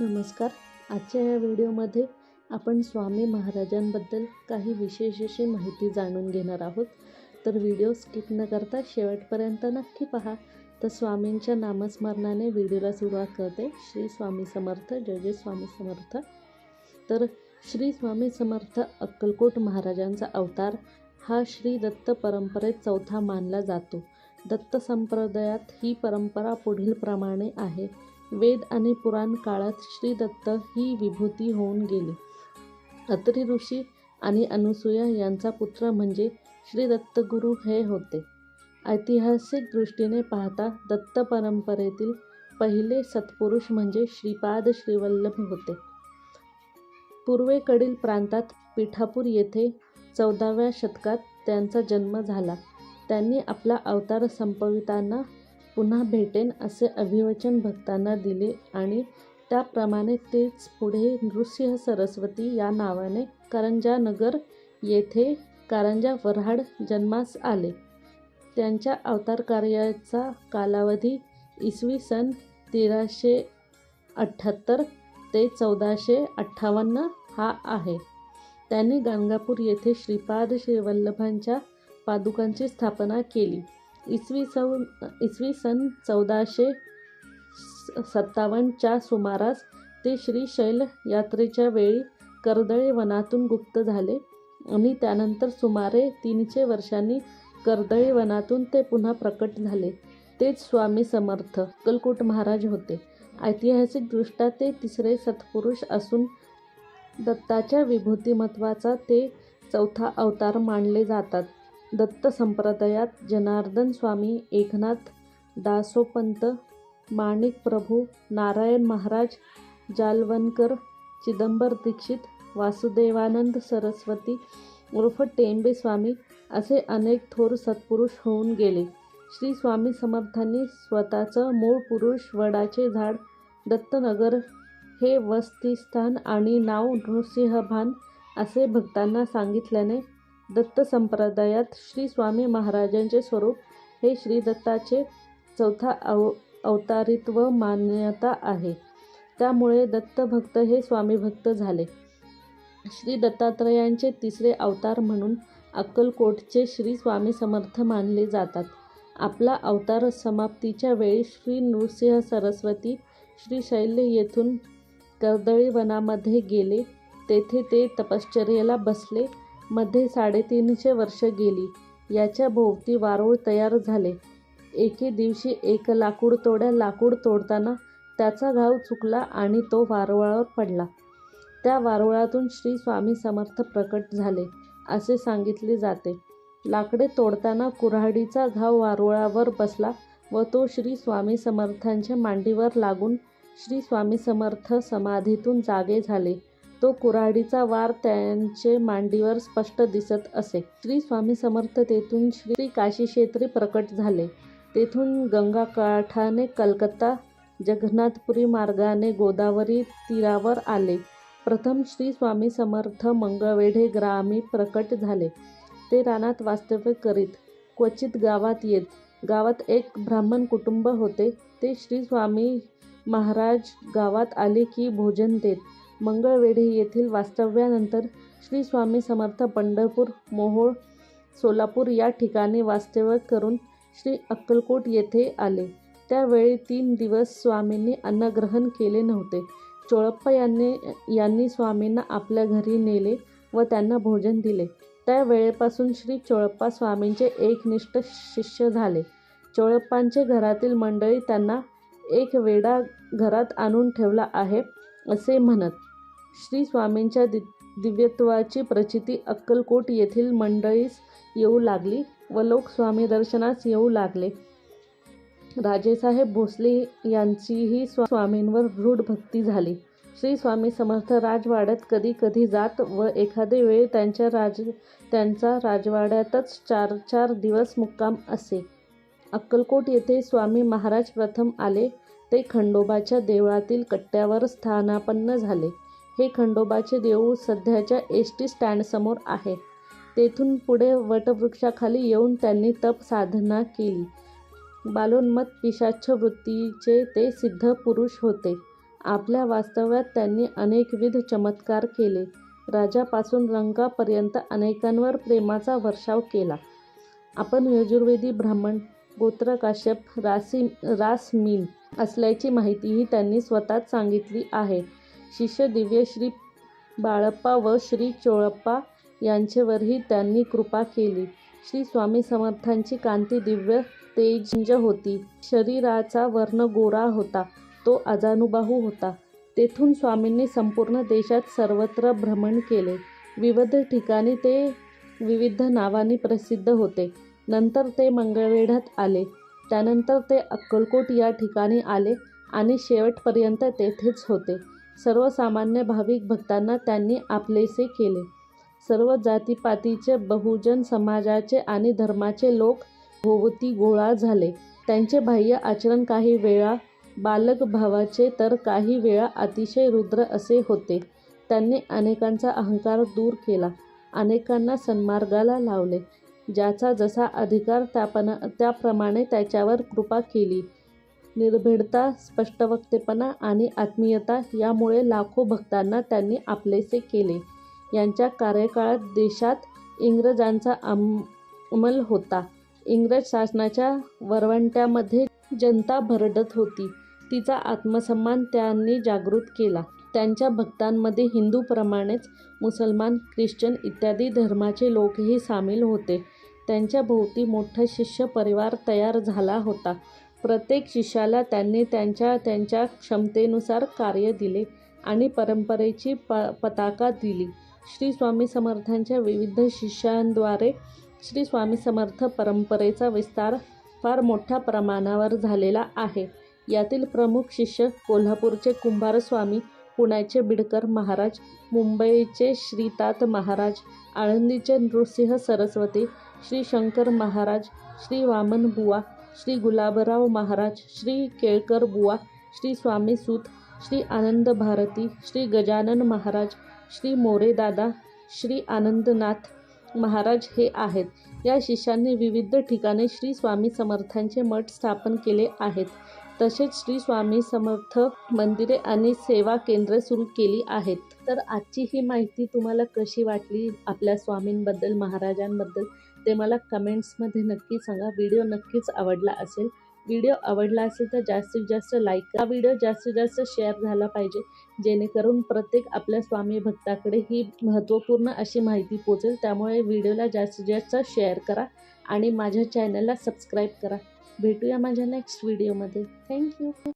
नमस्कार. आजच्या या व्हिडिओमध्ये आपण स्वामी महाराजांबद्दल काही विशेष अशी माहिती जाणून घेणार आहोत. तर व्हिडिओ स्किप न करता शेवटपर्यंत नक्की पहा. तर स्वामींच्या नामस्मरणाने व्हिडिओला सुरुवात करते. श्री स्वामी समर्थ जय जय स्वामी समर्थ. तर श्री स्वामी समर्थ अक्कलकोट महाराजांचा अवतार हा श्री दत्त परंपरेत चौथा मानला जातो. दत्त संप्रदायात ही परंपरा पुढीलप्रमाणे आहे. वेद आणि पुराण काळात श्री दत्त ही विभूती होऊन गेली. अत्री ऋषी आणि अनुसूया यांचा पुत्र म्हणजे श्री दत्तगुरू हे होते. ऐतिहासिक दृष्टीने पाहता दत्त परंपरेतील पहिले सत्पुरुष म्हणजे श्रीपाद श्रीवल्लभ होते. पूर्वेकडील प्रांतात पिठापूर येथे चौदाव्या शतकात त्यांचा जन्म झाला. त्यांनी आपला अवतार संपविताना पुन्हा भेटेन असे अभिवचन भक्तांना दिले आणि त्याप्रमाणे तेच पुढे नृसिंह सरस्वती या नावाने कारंजानगर येथे कारंजा वऱ्हाड जन्मास आले. त्यांच्या अवतार कार्याचा कालावधी इसवी सन तेराशे अठ्ठ्याहत्तर ते चौदाशे अठ्ठावन्न हा आहे. त्यांनी गाणगापूर येथे श्रीपाद श्रीवल्लभांच्या पादुकांची स्थापना केली. इसवी सव इसवी सन चौदाशे सत्तावन्नच्या सुमारास ते श्रीशैल यात्रेच्या वेळी कर्दळे वनातून गुप्त झाले आणि त्यानंतर सुमारे तीनशे वर्षांनी कर्दळी वनातून ते पुन्हा प्रकट झाले. तेच स्वामी समर्थ अक्कलकोट महाराज होते. ऐतिहासिकदृष्ट्या ते तिसरे सत्पुरुष असून दत्ताच्या विभूतिमत्वाचा ते चौथा अवतार मानले जातात. दत्त संप्रदायात जनार्दन स्वामी एकनाथ दासोपंत माणिक प्रभू नारायण महाराज जालवनकर चिदंबर दीक्षित वासुदेवानंद सरस्वती उर्फ टेंबे स्वामी असे अनेक थोर सत्पुरुष होऊन गेले. श्री स्वामी समर्थांनी स्वतःचं मूळ पुरुष वडाचे झाड दत्तनगर हे वस्तीस्थान आणि नाव नृसिंहभान असे भक्तांना सांगितल्याने दत्त संप्रदायात श्री स्वामी महाराजांचे स्वरूप हे श्री दत्ताचे चौथा अव अवतारित्व मान्यता आहे. त्यामुळे दत्तभक्त हे स्वामीभक्त झाले. श्री दत्तात्रयांचे तिसरे अवतार म्हणून अक्कलकोटचे श्री स्वामी समर्थ मानले जातात. आपला अवतार समाप्तीच्या वेळी श्री नृसिंह सरस्वती श्रीशैल्य येथून कर्दळी वनामध्ये गेले. तेथे ते तपश्चर्येला बसले. मध्ये साडेतीनशे वर्ष गेली. याच्या भोवती वारूळ तयार झाले. एके दिवशी एक लाकूड तोड्या लाकूड तोडताना त्याचा घाव चुकला आणि तो वारुळावर पडला. त्या वारुळातून श्री स्वामी समर्थ प्रकट झाले असे सांगितले जाते. लाकडे तोडताना कुऱ्हाडीचा घाव वारुळावर बसला व तो श्री स्वामी समर्थांच्या मांडीवर लागून श्री स्वामी समर्थ समाधीतून जागे झाले. तो कुऱ्हाडीचा वार त्यांचे मांडीवर स्पष्ट दिसत असे. श्री स्वामी समर्थ तेथून श्री काशी क्षेत्री प्रकट झाले. तेथून गंगाकाठाने कलकत्ता जगन्नाथपुरी मार्गाने गोदावरी तीरावर आले. प्रथम श्री स्वामी समर्थ मंगळवेढे ग्रामी प्रकट झाले. ते रानात वास्तव्य करीत क्वचित गावात येत. गावात एक ब्राह्मण कुटुंब होते. ते श्री स्वामी महाराज गावात आले की भोजन देत. मंगळवेढे येथील वास्तव्यानंतर श्री स्वामी समर्थ पंढरपूर मोहोळ सोलापूर या ठिकाणी वास्तव्य करून श्री अक्कलकोट येथे आले. त्यावेळी तीन दिवस स्वामींनी अन्नग्रहण केले नव्हते. चोळप्पा यांनी यांनी स्वामींना आपल्या घरी नेले व त्यांना भोजन दिले. त्या वेळेपासून श्री चोळप्पा स्वामींचे एकनिष्ठ शिष्य झाले. चोळप्पांचे घरातील मंडळी त्यांना एक वेडा घरात आणून ठेवला आहे असे म्हणत श्री स्वामींच्या दि दिव्यत्वाची प्रचिती अक्कलकोट येथील मंडळीस येऊ लागली व लोक स्वामी दर्शनास येऊ लागले. राजेसाहेब भोसले यांचीही स्वा स्वामींवर दृढ भक्ती झाली. श्री स्वामी समर्थ राजवाड्यात कधी कधी जात व एखादे वेळी त्यांच्या राज त्यांचा राजवाड्यातच चार चार दिवस मुक्काम असे. अक्कलकोट येथे स्वामी महाराज प्रथम आले ते खंडोबाच्या देवळातील कट्ट्यावर स्थानापन्न झाले. हे खंडोबाचे देऊळ सध्याच्या एस टी स्टँडसमोर आहे तेथून पुढे वटवृक्षाखाली येऊन त्यांनी तप साधना केली बालोन्मत पिशाच्छ वृत्तीचे ते सिद्ध पुरुष होते आपल्या वास्तव्यात त्यांनी अनेकविध चमत्कार केले. राजापासून रंगापर्यंत अनेकांवर प्रेमाचा वर्षाव केला. आपण यजुर्वेदी ब्राह्मण गोत्र काश्यप रास-मीन असल्याची माहितीही त्यांनी स्वतःच सांगितली आहे. शिष्य दिव्य श्री बाळप्पा व श्री चोळप्पा यांच्यावरही त्यांनी कृपा केली. श्री स्वामी समर्थांची कांती दिव्य तेजंज होती. शरीराचा वर्ण गोरा होता. तो अजानुबाहू होता. तेथून स्वामींनी संपूर्ण देशात सर्वत्र भ्रमण केले. विविध ठिकाणी ते विविध नावांनी प्रसिद्ध होते. नंतर ते मंगळवेढ्यात आले. त्यानंतर ते अक्कलकोट या ठिकाणी आले आणि शेवटपर्यंत तेथेच होते. सर्वसामान्य भाविक भक्तांना त्यांनी आपलेसे केले. सर्व जातीपातीचे, बहुजन समाजाचे आणि धर्माचे लोक भोवती गोळा झाले. त्यांचे बाह्य आचरण काही वेळा बालक भावाचे तर काही वेळा अतिशय रुद्र असे होते. त्यांनी अनेकांचा अहंकार दूर केला. अनेकांना सन्मार्गाला लावले. ज्याचा जसा अधिकार त्याप्रमाणे त्याच्यावर कृपा केली. निर्भीडता, स्पष्टवक्तेपणा आणि आत्मीयता यामुळे लाखो भक्तांना त्यांनी आपलेसे केले. यांच्या कार्यकाळात देशात इंग्रजांचा अंमल होता. इंग्रज शासनाच्या वरवंट्यामध्ये जनता भरडत होती. तिचा आत्मसन्मान त्यांनी जागृत केला. त्यांच्या भक्तांमध्ये हिंदूप्रमाणेच मुसलमान, ख्रिश्चन इत्यादी धर्माचे लोकही सामील होते. त्यांच्या भोवती मोठा शिष्य परिवार तयार झाला होता. प्रत्येक शिष्याला त्यांनी त्यांच्या त्यांच्या क्षमतेनुसार कार्य दिले आणि परंपरेची प पताका दिली. श्री स्वामी समर्थांच्या विविध शिष्यांद्वारे श्री स्वामी समर्थ परंपरेचा विस्तार फार मोठ्या प्रमाणावर झालेला आहे. यातील प्रमुख शिष्य कोल्हापूरचे कुंभारस्वामी, पुण्याचे बिडकर महाराज, मुंबईचे श्रीतात महाराज, आळंदीचे नृसिंह सरस्वती, श्री शंकर महाराज, श्री वामनबुवा, श्री गुलाबराव महाराज, श्री केळकरबुवा, श्री स्वामी सूत, श्री आनंद भारती श्री गजानन महाराज, श्री मोरेदादा, श्री आनंदनाथ महाराज हे आहेत. या शिष्यांनी विविध ठिकाणी श्री स्वामी समर्थांचे मठ स्थापन केले आहेत. तसेच श्री स्वामी समर्थ मंदिरे आणि सेवा केंद्रे सुरू केली आहेत. तर आजची ही माहिती तुम्हाला कशी वाटली आपल्या स्वामींबद्दल, महाराजांबद्दल ते मला कमेंट्समध्ये नक्की सांगा. व्हिडिओ नक्कीच आवडला असेल. व्हिडिओ आवडला असेल तर जास्तीत जास्त लाईक करा. व्हिडिओ जास्तीत जास्त शेअर झाला पाहिजे. जेणेकरून प्रत्येक आपल्या स्वामी भक्ताकडे ही महत्त्वपूर्ण अशी माहिती पोहोचेल. त्यामुळे व्हिडिओला जास्तीत जास्त शेअर करा आणि माझ्या चॅनलला सबस्क्राईब करा. भेटूया माझ्या नेक्स्ट व्हिडिओमध्ये. थँक्यू